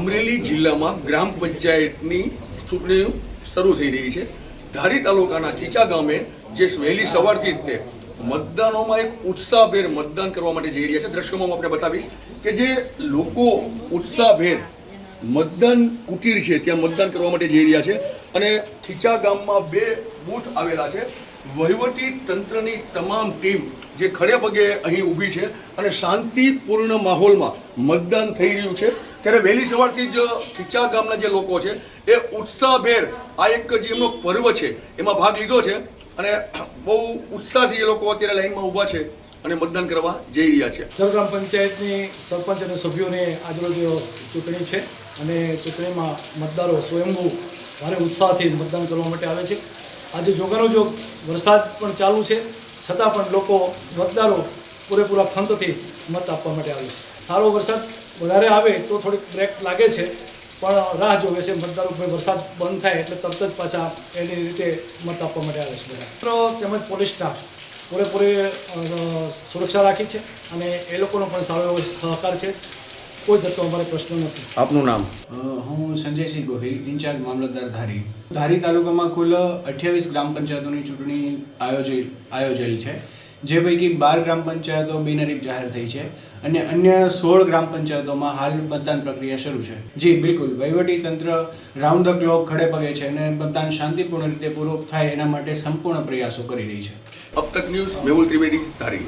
તાલુકામાં ગ્રામ પંચાયતની ચૂંટણી શરૂ થઈ રહી છે. ધારી તાલુકાના ખીચા ગામે જે વહેલી સવારથી જ તે મતદાનોમાં એક ઉત્સાહભેર મતદાન કરવા માટે જઈ રહ્યા છે. દ્રશ્યોમાં હું આપણે બતાવીશ કે જે લોકો ઉત્સાહભેર મતદાન કુટીર છે, ત્યાં મતદાન કરવા માટે જઈ રહ્યા છે અને ખીચા ગામમાં બે બૂથ આવેલા છે. વહીવટી તંત્રની તમામ ટીમ જે ખડે પગે અહીં ઊભી છે અને શાંતિપૂર્ણ માહોલમાં મતદાન થઈ રહ્યું છે. ત્યારે વહેલી સવારથી જ ખીચા ગામના જે લોકો છે, એ ઉત્સાહભેર આ એક જે એમનો પર્વ છે, એમાં ભાગ લીધો છે અને બહુ ઉત્સાહથી એ લોકો અત્યારે લાઈનમાં ઊભા છે અને મતદાન કરવા જઈ રહ્યા છે. ગ્રામ પંચાયતની સરપંચ અને સભ્યોને આજરોજ ચૂંટણી છે અને ચૂંટણીમાં મતદારો સ્વયંભૂ ભારે ઉત્સાહથી મતદાન કરવા માટે આવે છે. આજે જોગાનો જોગ વરસાદ પણ ચાલુ છે, છતાં પણ લોકો મતદારો પૂરેપૂરા ફંતથી મત આપવા માટે આવે છે. સારો વરસાદ વધારે આવે તો થોડીક બ્રેક લાગે છે, પણ રાહ જોવે છે મતદારો ભાઈ વરસાદ બંધ થાય એટલે તરત જ પાછા એની રીતે મત આપવા માટે આવે છે બધા. તેમજ પોલીસ સ્ટાફ પૂરેપૂરી સુરક્ષા રાખી છે અને એ લોકોનો પણ સારો એવો સહકાર છે. કોઈ જતો અમારે પ્રશ્ન નથી. આપનું નામ? હું સંજયસિંહ ગોહિલ ઇન્ચાર્જ મામલતદાર ધારી. ધારી તાલુકામાં કુલ અઠ્યાવીસ ગ્રામ પંચાયતોની ચૂંટણી આયોજિત આયોજેલ છે જે પૈકી બાર ગ્રામ પંચાયતો બિનહરીફ જાહેર થઈ છે અને અન્ય સોળ ગ્રામ પંચાયતોમાં હાલ મતદાન પ્રક્રિયા શરૂ છે. જી બિલકુલ. વહીવટી તંત્ર રાઉન્ડ ધ ક્લોક ખડે પગે છે અને મતદાન શાંતિપૂર્ણ રીતે પૂરું થાય એના માટે સંપૂર્ણ પ્રયાસો કરી રહી છે. અબ તક ન્યૂઝ મેહુલ ત્રિવેદી ધારી.